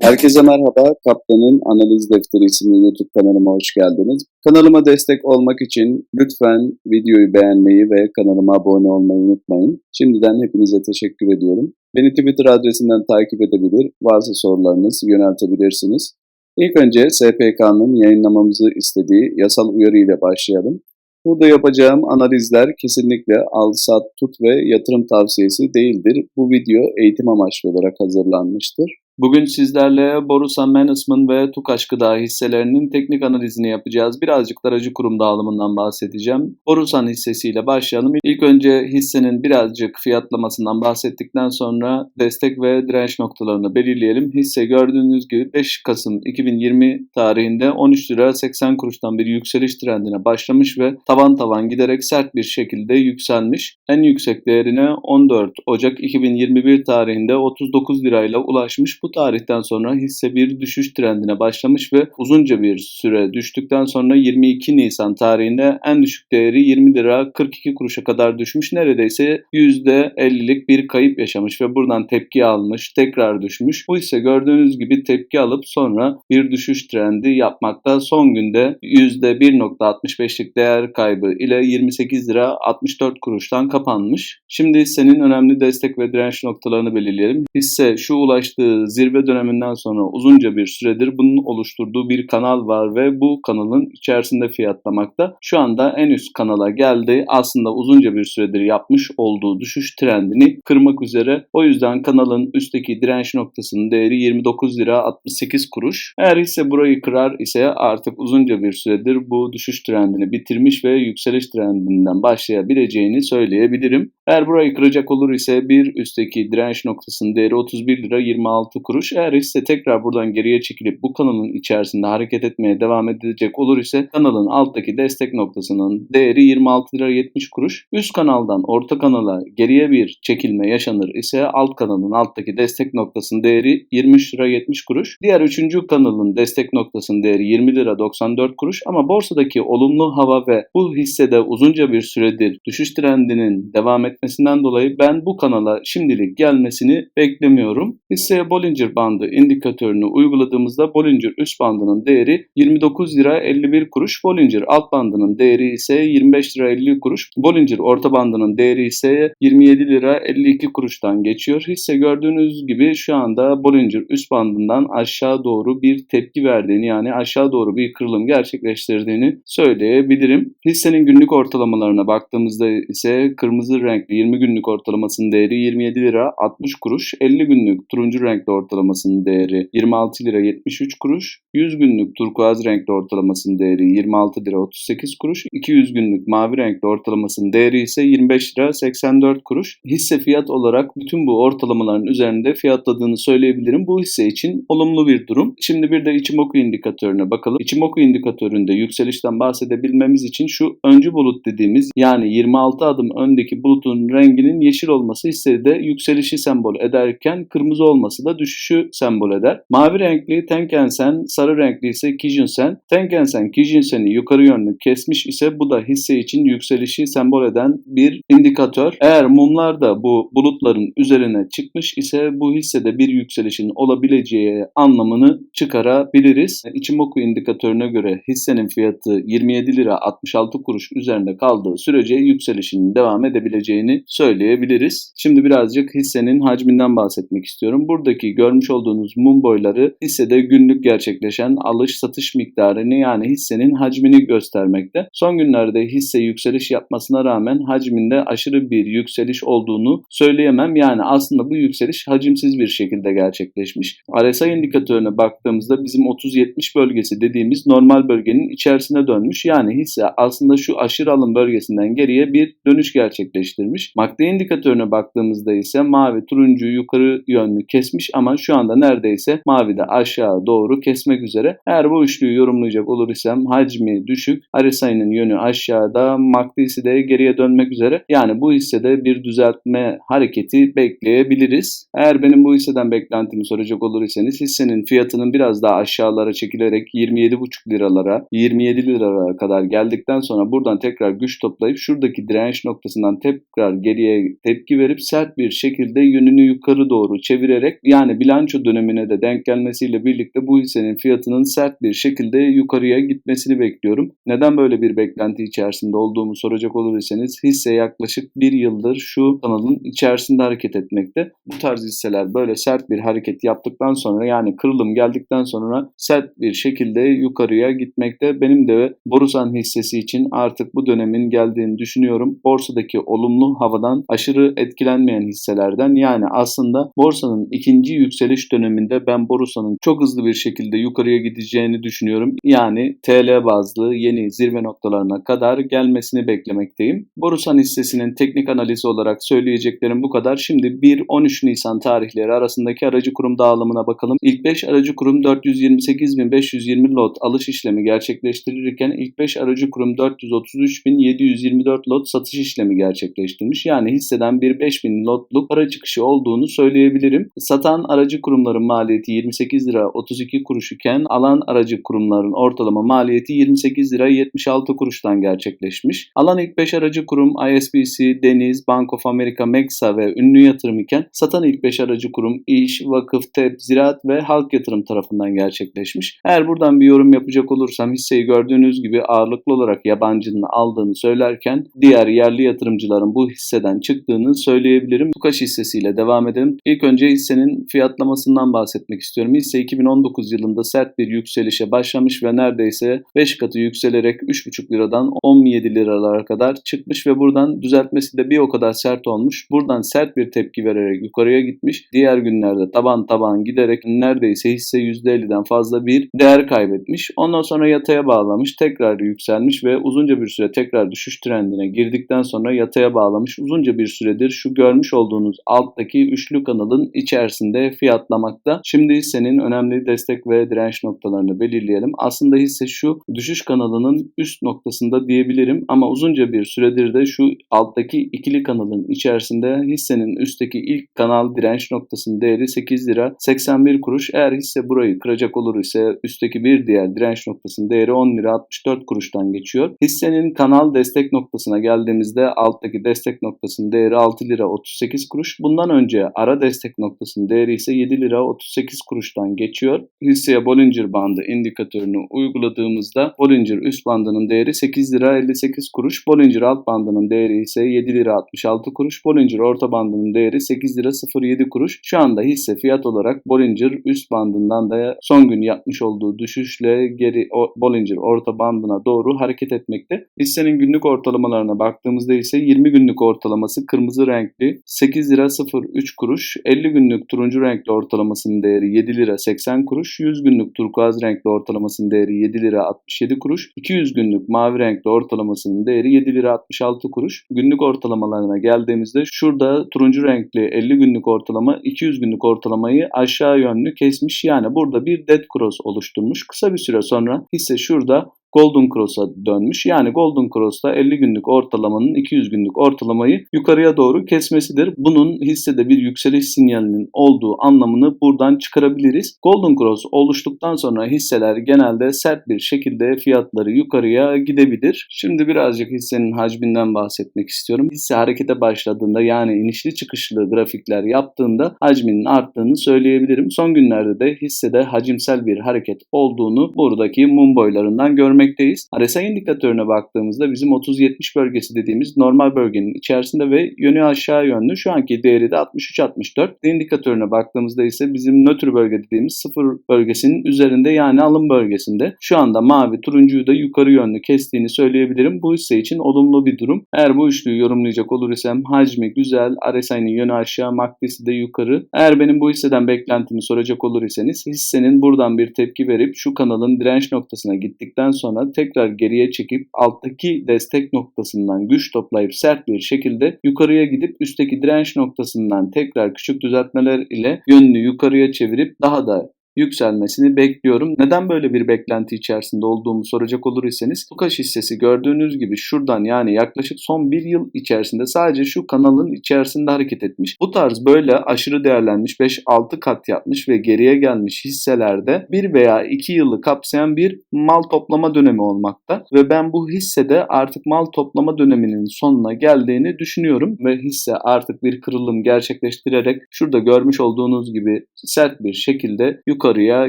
Herkese merhaba. Kaptanın Analiz Defteri isimli YouTube kanalıma hoş geldiniz. Kanalıma destek olmak için lütfen videoyu beğenmeyi ve kanalıma abone olmayı unutmayın. Şimdiden hepinize teşekkür ediyorum. Beni Twitter adresinden takip edebilir, varsa sorularınız yöneltebilirsiniz. İlk önce SPK'nın yayınlamamızı istediği yasal uyarı ile başlayalım. Burada yapacağım analizler kesinlikle al, sat, tut ve yatırım tavsiyesi değildir. Bu video eğitim amaçlı olarak hazırlanmıştır. Bugün sizlerle Borusan Management ve Tukaş Gıda hisselerinin teknik analizini yapacağız. Birazcık aracı kurum dağılımından bahsedeceğim. Borusan hissesiyle başlayalım. İlk önce hissenin birazcık fiyatlamasından bahsettikten sonra destek ve direnç noktalarını belirleyelim. Hisse gördüğünüz gibi 5 Kasım 2020 tarihinde 13 lira 80 kuruştan bir yükseliş trendine başlamış ve tavan tavan giderek sert bir şekilde yükselmiş. En yüksek değerine 14 Ocak 2021 tarihinde 39 lirayla ulaşmış. Bu tarihten sonra hisse bir düşüş trendine başlamış ve uzunca bir süre düştükten sonra 22 Nisan tarihinde en düşük değeri 20 lira 42 kuruşa kadar düşmüş. Neredeyse %50'lik bir kayıp yaşamış ve buradan tepki almış, tekrar düşmüş. Bu hisse gördüğünüz gibi tepki alıp sonra bir düşüş trendi yapmakta. Son günde %1.65'lik değer kaybı ile 28 lira 64 kuruştan kapanmış. Şimdi hissenin önemli destek ve direnç noktalarını belirleyelim. Hisse şu ulaştığı zirve döneminden sonra uzunca bir süredir bunun oluşturduğu bir kanal var ve bu kanalın içerisinde fiyatlamakta. Şu anda en üst kanala geldi. Aslında uzunca bir süredir yapmış olduğu düşüş trendini kırmak üzere. O yüzden kanalın üstteki direnç noktasının değeri 29 lira 68 kuruş. Eğer hisse burayı kırar ise artık uzunca bir süredir bu düşüş trendini bitirmiş ve yükseliş trendinden başlayabileceğini söyleyebilirim. Eğer burayı kıracak olur ise bir üstteki direnç noktasının değeri 31 lira 26 kuruş. Eğer hisse tekrar buradan geriye çekilip bu kanalın içerisinde hareket etmeye devam edecek olur ise kanalın alttaki destek noktasının değeri 26 lira 70 kuruş. Üst kanaldan orta kanala geriye bir çekilme yaşanır ise alt kanalın alttaki destek noktasının değeri 23 lira 70 kuruş. Diğer üçüncü kanalın destek noktasının değeri 20 lira 94 kuruş ama borsadaki olumlu hava ve bu hissede uzunca bir süredir düşüş trendinin devam etmesinden dolayı ben bu kanala şimdilik gelmesini beklemiyorum. Hisseye Bollinger bandı indikatörünü uyguladığımızda Bollinger üst bandının değeri 29 lira 51 kuruş, Bollinger alt bandının değeri ise 25 lira 50 kuruş, Bollinger orta bandının değeri ise 27 lira 52 kuruştan geçiyor. Hisse gördüğünüz gibi şu anda Bollinger üst bandından aşağı doğru bir tepki verdiğini yani aşağı doğru bir kırılım gerçekleştirdiğini söyleyebilirim. Hissenin günlük ortalamalarına baktığımızda ise kırmızı renkli 20 günlük ortalamasının değeri 27 lira 60 kuruş, 50 günlük turuncu renkli ortalamasının değeri 26 lira 73 kuruş, 100 günlük turkuaz renkli ortalamasının değeri 26 lira 38 kuruş, 200 günlük mavi renkli ortalamasının değeri ise 25 lira 84 kuruş. Hisse fiyat olarak bütün bu ortalamaların üzerinde fiyatladığını söyleyebilirim. Bu hisse için olumlu bir durum. Şimdi bir de Ichimoku indikatörüne bakalım. Ichimoku indikatöründe yükselişten bahsedebilmemiz için şu öncü bulut dediğimiz yani 26 adım öndeki bulutun renginin yeşil olması hissede yükselişi sembol ederken kırmızı olması da düşüşü sembol eder. Mavi renkli Tenken-sen, sarı renkli ise Kijun-sen. Tenken-sen Kijun-sen'i yukarı yönlü kesmiş ise bu da hisse için yükselişi sembol eden bir indikatör. Eğer mumlar da bu bulutların üzerine çıkmış ise bu hissede bir yükselişin olabileceği anlamını çıkarabiliriz. Ichimoku indikatörüne göre hissenin fiyatı 27 lira 66 kuruş üzerinde kaldığı sürece yükselişinin devam edebileceğini söyleyebiliriz. Şimdi birazcık hissenin hacminden bahsetmek istiyorum. Buradaki görmüş olduğunuz mum boyları hissede günlük gerçekleşen alış-satış miktarını yani hissenin hacmini göstermekte. Son günlerde hisse yükseliş yapmasına rağmen hacminde aşırı bir yükseliş olduğunu söyleyemem. Yani aslında bu yükseliş hacimsiz bir şekilde gerçekleşmiş. RSI indikatörüne baktığımızda bizim 30-70 bölgesi dediğimiz normal bölgenin içerisine dönmüş. Yani hisse aslında şu aşırı alım bölgesinden geriye bir dönüş gerçekleştirmiş. MACD indikatörüne baktığımızda ise mavi turuncu yukarı yönlü kesmiş ama ama şu anda neredeyse mavi de aşağı doğru kesmek üzere. Eğer bu üçlüyü yorumlayacak olur isem hacmi düşük, RSI'nin yönü aşağıda, MACD'si de geriye dönmek üzere. Yani bu hissede bir düzeltme hareketi bekleyebiliriz. Eğer benim bu hisseden beklentimi soracak olur iseniz hissenin fiyatının biraz daha aşağılara çekilerek 27,5 liralara, 27 liralara kadar geldikten sonra buradan tekrar güç toplayıp şuradaki direnç noktasından tekrar geriye tepki verip sert bir şekilde yönünü yukarı doğru çevirerek yani bilanço dönemine de denk gelmesiyle birlikte bu hissenin fiyatının sert bir şekilde yukarıya gitmesini bekliyorum. Neden böyle bir beklenti içerisinde olduğumu soracak olursanız hisse yaklaşık bir yıldır şu kanalın içerisinde hareket etmekte. Bu tarz hisseler böyle sert bir hareket yaptıktan sonra yani kırılım geldikten sonra sert bir şekilde yukarıya gitmekte. Benim de Borusan hissesi için artık bu dönemin geldiğini düşünüyorum. Borsadaki olumlu havadan aşırı etkilenmeyen hisselerden yani aslında borsanın ikinci yükseliş döneminde ben Borusan'ın çok hızlı bir şekilde yukarıya gideceğini düşünüyorum. Yani TL bazlı yeni zirve noktalarına kadar gelmesini beklemekteyim. Borusan hissesinin teknik analizi olarak söyleyeceklerim bu kadar. Şimdi 1-13 Nisan tarihleri arasındaki aracı kurum dağılımına bakalım. İlk 5 aracı kurum 428.520 lot alış işlemi gerçekleştirirken ilk 5 aracı kurum 433.724 lot satış işlemi gerçekleştirmiş. Yani hisseden bir 5.000 lotluk para çıkışı olduğunu söyleyebilirim. Satan aracı kurumların maliyeti 28 lira 32 kuruş iken alan aracı kurumların ortalama maliyeti 28 lira 76 kuruştan gerçekleşmiş. Alan ilk 5 aracı kurum ISBC, Deniz, Bank of America, Mexa ve ünlü yatırım iken satan ilk 5 aracı kurum İş, Vakıf, TEP, Ziraat ve Halk Yatırım tarafından gerçekleşmiş. Eğer buradan bir yorum yapacak olursam hisseyi gördüğünüz gibi ağırlıklı olarak yabancının aldığını söylerken diğer yerli yatırımcıların bu hisseden çıktığını söyleyebilirim. Tukaş hissesiyle devam edelim. İlk önce hissenin fiyatlamasından bahsetmek istiyorum. Hisse 2019 yılında sert bir yükselişe başlamış ve neredeyse 5 katı yükselerek 3,5 liradan 17 liralara kadar çıkmış ve buradan düzeltmesi de bir o kadar sert olmuş. Buradan sert bir tepki vererek yukarıya gitmiş. Diğer günlerde taban taban giderek neredeyse hisse %50'den fazla bir değer kaybetmiş. Ondan sonra yataya bağlamış, tekrar yükselmiş ve uzunca bir süre tekrar düşüş trendine girdikten sonra yataya bağlamış. Uzunca bir süredir şu görmüş olduğunuz alttaki üçlü kanalın içerisinde fiyatlamakta. Şimdi hissenin önemli destek ve direnç noktalarını belirleyelim. Aslında hisse şu düşüş kanalının üst noktasında diyebilirim ama uzunca bir süredir de şu alttaki ikili kanalın içerisinde hissenin üstteki ilk kanal direnç noktasının değeri 8 lira 81 kuruş. Eğer hisse burayı kıracak olur ise üstteki bir diğer direnç noktasının değeri 10 lira 64 kuruştan geçiyor. Hissenin kanal destek noktasına geldiğimizde alttaki destek noktasının değeri 6 lira 38 kuruş. Bundan önce ara destek noktasının değeri ise 7 lira 38 kuruştan geçiyor. Hisseye Bollinger bandı indikatörünü uyguladığımızda Bollinger üst bandının değeri 8 lira 58 kuruş. Bollinger alt bandının değeri ise 7 lira 66 kuruş. Bollinger orta bandının değeri 8 lira 07 kuruş. Şu anda hisse fiyat olarak Bollinger üst bandından da son gün yapmış olduğu düşüşle geri Bollinger orta bandına doğru hareket etmekte. Hissenin günlük ortalamalarına baktığımızda ise 20 günlük ortalaması kırmızı renkli 8 lira 03 kuruş. 50 günlük turuncu renkli ortalamasının değeri 7 lira 80 kuruş. 100 günlük turkuaz renkli ortalamasının değeri 7 lira 67 kuruş. 200 günlük mavi renkli ortalamasının değeri 7 lira 66 kuruş. Günlük ortalamalarına geldiğimizde şurada turuncu renkli 50 günlük ortalama 200 günlük ortalamayı aşağı yönlü kesmiş. Yani burada bir dead cross oluşturmuş. Kısa bir süre sonra hisse şurada Golden Cross'a dönmüş. Yani Golden Cross'ta 50 günlük ortalamanın 200 günlük ortalamayı yukarıya doğru kesmesidir. Bunun hissede bir yükseliş sinyalinin olduğu anlamını buradan çıkarabiliriz. Golden Cross oluştuktan sonra hisseler genelde sert bir şekilde fiyatları yukarıya gidebilir. Şimdi birazcık hissenin hacminden bahsetmek istiyorum. Hisse harekete başladığında yani inişli çıkışlı grafikler yaptığında hacminin arttığını söyleyebilirim. Son günlerde de hissede hacimsel bir hareket olduğunu buradaki mum boylarından görmek görmekteyiz. RSI indikatörüne baktığımızda bizim 30-70 bölgesi dediğimiz normal bölgenin içerisinde ve yönü aşağı yönlü şu anki değeri de 63-64. İndikatörüne baktığımızda ise bizim nötr bölge dediğimiz sıfır bölgesinin üzerinde yani alım bölgesinde. Şu anda mavi turuncuyu da yukarı yönlü kestiğini söyleyebilirim. Bu hisse için olumlu bir durum. Eğer bu üçlüyü yorumlayacak olur isem hacmi güzel, RSI'nin yönü aşağı, MACD'si de yukarı. Eğer benim bu hisseden beklentimi soracak olur iseniz hissenin buradan bir tepki verip şu kanalın direnç noktasına gittikten sonra sonra tekrar geriye çekip alttaki destek noktasından güç toplayıp sert bir şekilde yukarıya gidip üstteki direnç noktasından tekrar küçük düzeltmeler ile yönünü yukarıya çevirip daha da yükselmesini bekliyorum. Neden böyle bir beklenti içerisinde olduğumu soracak olur iseniz Tukaş hissesi gördüğünüz gibi şuradan yani yaklaşık son bir yıl içerisinde sadece şu kanalın içerisinde hareket etmiş. Bu tarz böyle aşırı değerlenmiş 5-6 kat yapmış ve geriye gelmiş hisselerde bir veya iki yılı kapsayan bir mal toplama dönemi olmakta ve ben bu hissede artık mal toplama döneminin sonuna geldiğini düşünüyorum ve hisse artık bir kırılım gerçekleştirerek şurada görmüş olduğunuz gibi sert bir şekilde yukarıya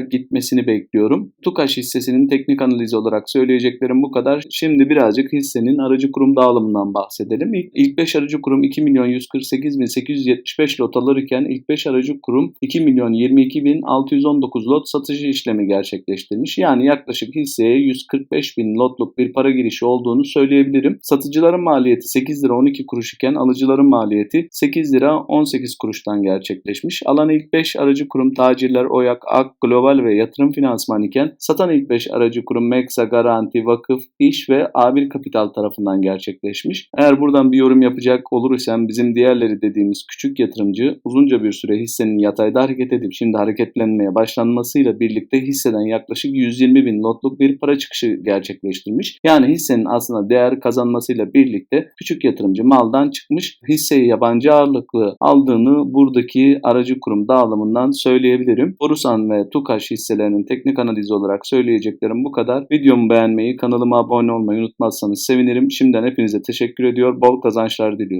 gitmesini bekliyorum. Tukaş hissesinin teknik analizi olarak söyleyeceklerim bu kadar. Şimdi birazcık hissenin aracı kurum dağılımından bahsedelim. İlk, ilk 5 aracı kurum 2 milyon 148 bin 875 lot alırken ilk 5 aracı kurum 2 milyon 22 bin 619 lot satıcı işlemi gerçekleştirmiş. Yani yaklaşık hisseye 145 bin lotluk bir para girişi olduğunu söyleyebilirim. Satıcıların maliyeti 8 lira 12 kuruş iken alıcıların maliyeti 8 lira 18 kuruştan gerçekleşmiş. Alan ilk 5 aracı kurum tacirler, Oyak, Ak, Global ve Yatırım Finansman iken satan ilk 5 aracı kurum Meksa, Garanti, Vakıf, İş ve A1 Kapital tarafından gerçekleşmiş. Eğer buradan bir yorum yapacak olur isem bizim diğerleri dediğimiz küçük yatırımcı uzunca bir süre hissenin yatayda hareket edip şimdi hareketlenmeye başlanmasıyla birlikte hisseden yaklaşık 120 bin lotluk bir para çıkışı gerçekleştirmiş. Yani hissenin aslında değer kazanmasıyla birlikte küçük yatırımcı maldan çıkmış hisseyi yabancı ağırlıklı aldığını buradaki aracı kurum dağılımından söyleyebilirim. Borusan ve Tukaş hisselerinin teknik analizi olarak söyleyeceklerim bu kadar. Videomu beğenmeyi, kanalıma abone olmayı unutmazsanız sevinirim. Şimdiden hepinize teşekkür ediyor. Bol kazançlar diliyorum.